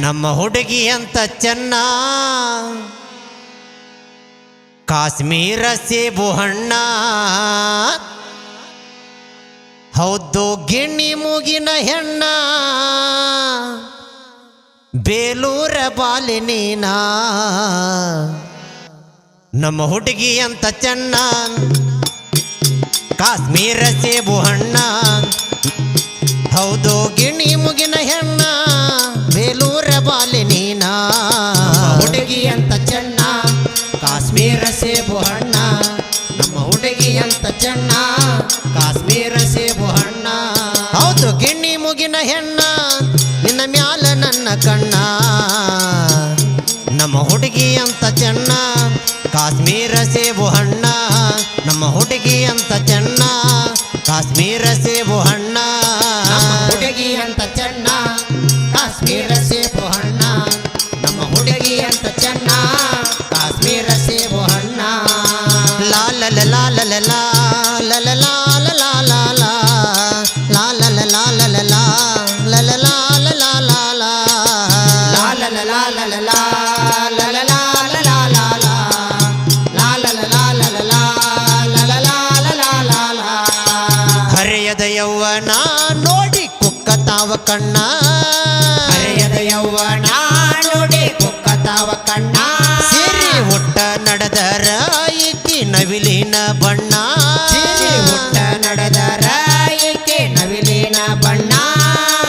ನಮ್ಮ ಹುಡುಗಿ ಅಂತ ಚೆನ್ನ. ಕಾಶ್ಮೀರ ಸೇಬು ಹಣ್ಣ. ಹೌದು, ಗಿಣ್ಣಿ ಮೂಗಿನ ಹೆಣ್ಣ. ಬೇಲೂರ ಬಾಲಿನೀನ. ನಮ್ಮ ಹುಡುಗಿ ಅಂತ ಚೆನ್ನ. ಕಾಶ್ಮೀರ ಸೇಬು ಹಣ್ಣ. ಹೌದು, ಗಿಣಿ ಮುಗಿನ ಹೆಣ್ಣ, ಬೇಲೂರ ಬಾಲಿನೀನ ಹುಡುಗಿ ಅಂತ ಚೆನ್ನ, ಕಾಶ್ಮೀರ ಸೇಬು ಹಣ್ಣ. ನಮ್ಮ ಹುಡುಗಿ ಅಂತ ಚೆನ್ನ, ಕಾಶ್ಮೀರ ಸೇಬು ಹಣ್ಣ. ಹೌದು ಗಿಣ್ಣಿ ಮುಗಿನ ಹೆಣ್ಣ, ನಿನ್ನ ಮ್ಯಾಲ ನನ್ನ ಕಣ್ಣ. ನಮ್ಮ ಹುಡುಗಿ ಅಂತ ಚೆನ್ನ, ಕಾಶ್ಮೀರ ಸೇಬು ಹಣ್ಣ. ನಮ್ಮ ಹುಡುಗಿ ಅಂತ ಚೆನ್ನ, ಕಾಶ್ಮೀರ ಸೇಬು ಹಣ್ಣ. ಹರೆಯದ ಯೌವನ ನೋಡಿ ಕುಕ್ಕತಾವ ಕಣ್ಣ ಹರೆಯದ ಯೌವನ ನೋಡಿ ಕುಕ್ಕತಾವ ಕಣ್ಣ ಸಿರಿ ಒಟ್ಟ ನಡೆದರ ಈಕಿ ನವಿಲಿನ ಬಣ್ಣ ಸಿರಿ ಹುಟ್ಟ ನಡೆದರ ಏಕೆ ನವಿಲಿನ ಬಣ್ಣ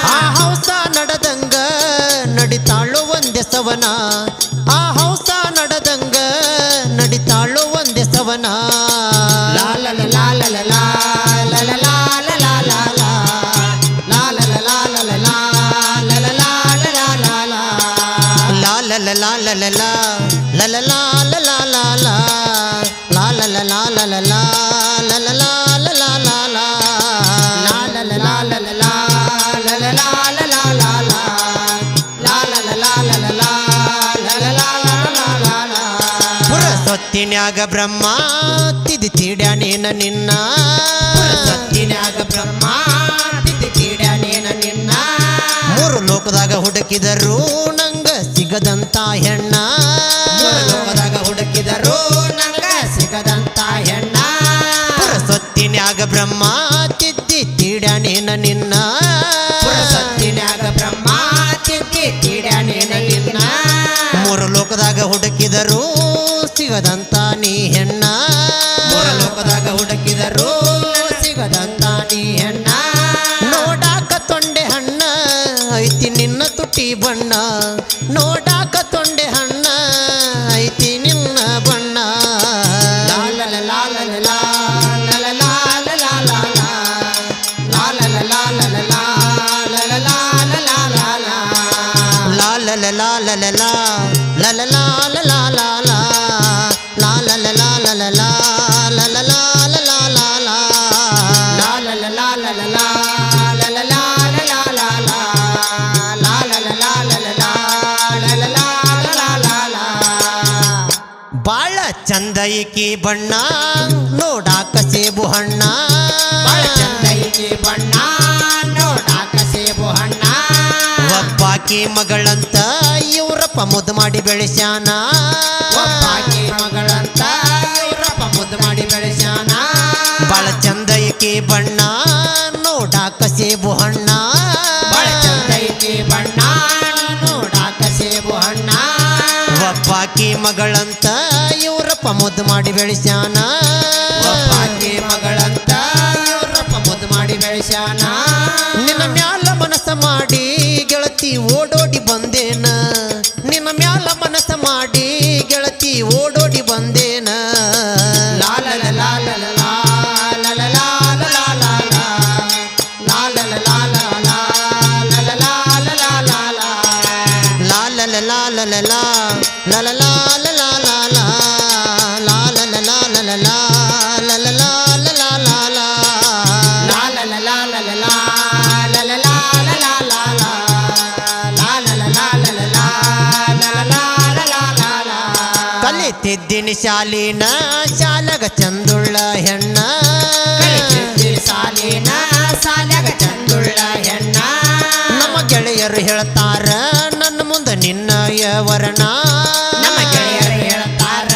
ಆ ಹೌಸ ನಡೆದಂಗ ನಡಿತಾಳು ಒಂದೇ ಸವನ ಆ ಹೌಸ ನಡೆದಂಗ ನಡಿತಾಳು ಒಂದೇ ಸವನ ಲಾ ಲ ಲ ಲಾ ಲ ಲ ಲಾ ಲ ಲ ಲಾ ಲ ಲಾ ಲಾ ಪುರಸೊತ್ತಿನ್ಯಾಗ ಬ್ರಹ್ಮ ತಿದಿ ತೀಡ್ಯಾನೇನ ನಿನ್ನ. ಸತ್ತಿನ್ಯಾಗ ಬ್ರಹ್ಮ, ತಿದ್ದಿ ತೀಡ್ಯಾನೇನ ನಿನ್ನ. ಮೂರು ಲೋಕದಾಗ ಹುಡುಕಿದರು ನಂಗ ಸಿಗದಂತ ಹೆಣ್ಣ. ಲೋಕದಾಗ ಹುಡುಕಿದರು ನಂಗ ಸಿಗದಂತ ಹೆಣ್ಣ. ಸತ್ತಿನ್ಯಾಗ ಬ್ರಹ್ಮ, ತಿದ್ದಿ ತೀಡ್ಯಾನೇನ ನಿನ್ನ. ಸತ್ತಿನ್ಯಾಗ ಬ್ರಹ್ಮ, ತಿದ್ದಿ ತೀಡ್ಯಾನೇನ ನಿನ್ನ. ಮೂರು ಲೋಕದಾಗ ಹುಡುಕಿದರು ಸಿಗದಂತ ನೀ ಹೆಣ್ಣ. ಮೂರು ಲೋಕದಾಗ ಹುಡುಕಿದರು ಸಿಗದಂತ ನೀ ಹೆಣ್ಣ. ನೋಡಾಕ ತೊಂಡೆ ಹಣ್ಣ, ಐತಿ ನಿನ್ನ ತುಟಿ ಬಣ್ಣ. ನೋಡಾಕ ತೊಂಡೆ ಹಣ್ಣ ಬಾಳ ಚಂದ ಈಕಿ ಬಣ್ಣ ನೋಡಾಕ ಸೇಬು ಹಣ್ಣ. ಬಾಳ ಚಂದ ಐತಿ ಬಣ್ಣ ನೋಡಾಕ ಸೇಬು ಹಣ್ಣ. ಒಬ್ಬಾಕಿ ಮಗಳಂತ ಇವರಪ್ಪ ಮುದ್ದು ಮಾಡಿ ಬೆಳೆಸ್ಯಾನ. ಒಬ್ಬಾಕಿ ಮಗಳಂತ ಇವರಪ್ಪ ಮುದ್ದು ಮಾಡಿ ಬೆಳೆಸ್ಯಾನ. ಬಾಳ ಚಂದೈಕಿ ಬಣ್ಣ ನೋಡಾಕ ಸೇಬು ಹಣ್ಣ. ಬಾಳ ಚಂದ ಐತಿ ಬಣ್ಣ ನೋಡಾಕ ಸೇಬು ಹಣ್ಣ. ಒಬ್ಬಾಕಿ ಮಗಳಂತ ಮುದ್ದು ಮಾಡಿ ಬೆಳೆಸ್ಯಾನ? ಒಬ್ಬಾಕಿ ಮಗಳಂತ ಇವರಪ್ಪ ಮುದ್ದು ಮಾಡಿ ಬೆಳೆಸ್ಯಾನ? ನಿನ್ನ ಮ್ಯಾಲ ಮನಸ್ಸ ಮಾಡಿ ಗೆಳತಿ ಓಡೋಡಿ ಬಂದೇನ? ನಿನ್ನ ಮ್ಯಾಲ ಮನಸ್ಸ ಮಾಡಿ ಗೆಳತಿ ಓಡೋಡಿ ಬಂದೇನ? ಲಾ ಲ ಲ ಲಾ ಲ ಲ ಲಾ ಕಲಿತಿದ್ದಿನ ಶಾಲಿನ ಶಾಲಗ ಚಂದುಳ್ಳ ಹೆಣ್ಣ. ಶಾಲಿನ ಶಾಲಗ ಚಂದುಳ್ಳ ಹೆಣ್ಣ. ನಮ್ಮ ಗೆಳೆಯರು ಹೇಳ್ತಾರ ನನ್ನ ಮುಂದೆ ನಿನ್ನಯ ವರ್ಣ ನಮ್ಮ ಗೆಳೆಯರು ಹೇಳ್ತಾರ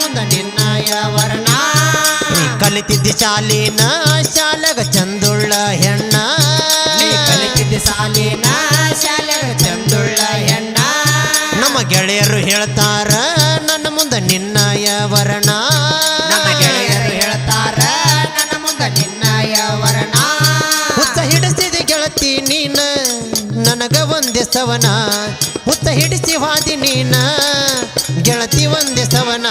ಮುಂದೆ ನಿನ್ನಯ ವರ್ಣ ಶಾಲಿನ ಶಾಲಗ ಚಂದುಳ್ಳ ಹೆಣ್ಣ. ಕಲಿತಿದ್ದ ಶಾಲಿನ ಶಾಲಗ ಚಂದುಳ್ಳ ಹೆಣ್ಣ. ನಮ್ಮ ಗೆಳೆಯರು ಹೇಳ್ತಾರ ಒಂದೇ ಸವನ ಹುತ್ತ ಹಿಡಿಸಿ ವಾದಿ ನೀನ, ಗೆಳತಿ ಒಂದೇ ಸವನ.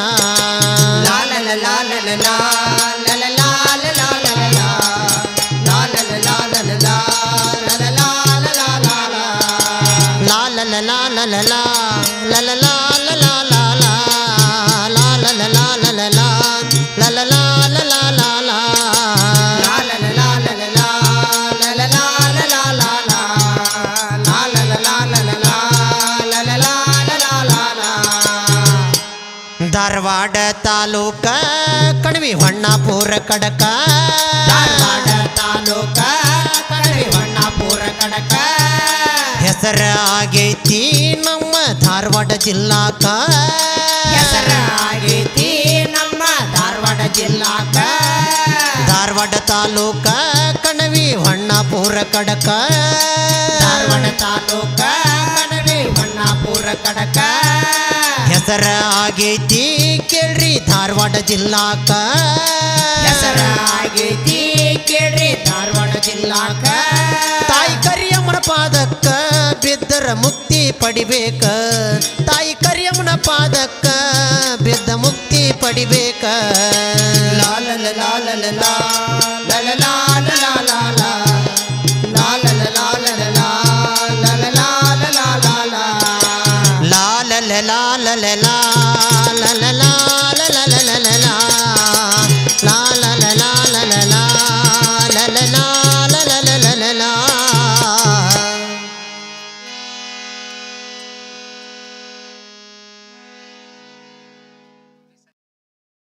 ಲಾಲ ಲಾಲ ಲಾಲ ಲಾಲ ಲಾಲ ಲಾಲ ಲಾಲ ಲಾಲ ಲಾಲ ಲಾಲ ಲಾಲ ಲಾಲ ಲಾಲ ಲಾಲ ಲಾಲ ಲ ಧಾರವಾಡ ತಾಲೂಕ ಕಣವಿ ಹೊಣ್ಣಾಪುರ ಕಡಕ. ಧಾರವಾಡ ತಾಲೂಕ ಕಣವಿ ಹೊನ್ನಾಪುರ ಕಡಕ. ಹೆಸರ ಆಗೈತಿ ನಮ್ಮ ಧಾರವಾಡ ಜಿಲ್ಲಾಕ. ಹೆಸರ ಆಗೈತಿ ನಮ್ಮ ಧಾರವಾಡ ಜಿಲ್ಲಾಕ. ಧಾರವಾಡ ತಾಲೂಕ ಕಣವಿ ಹೊಣ್ಣಾಪುರ ಕಡಕ. ಧಾರವಾಡ ತಾಲೂಕ ಕಣವಿ ಹೊಣ್ಣಾಪುರ ಕಡಕ. ಹೆಸರ ಆಗೈತಿ ಕೇಳ್ರಿ ಧಾರವಾಡ ಜಿಲ್ಲಾಕ ಹೆಸರ ಆಗೈತಿ ಕೇಳ್ರಿ ಧಾರವಾಡ ಜಿಲ್ಲಾಕ ತಾಯಿ ಕರಿಯಮ್ಮನ ಪಾದಕ್ಕ ಬಿದ್ದರ ಮುಕ್ತಿ ಪಡಿಬೇಕ ತಾಯಿ ಕರಿಯಮ್ಮನ ಪಾದಕ್ಕ ಬಿದ್ದ ಮುಕ್ತಿ ಪಡಿಬೇಕ ಲಾಲ ಲಾಲ ಲಾಲ ಲಾಲ ಲಾಲ ಲಾಲ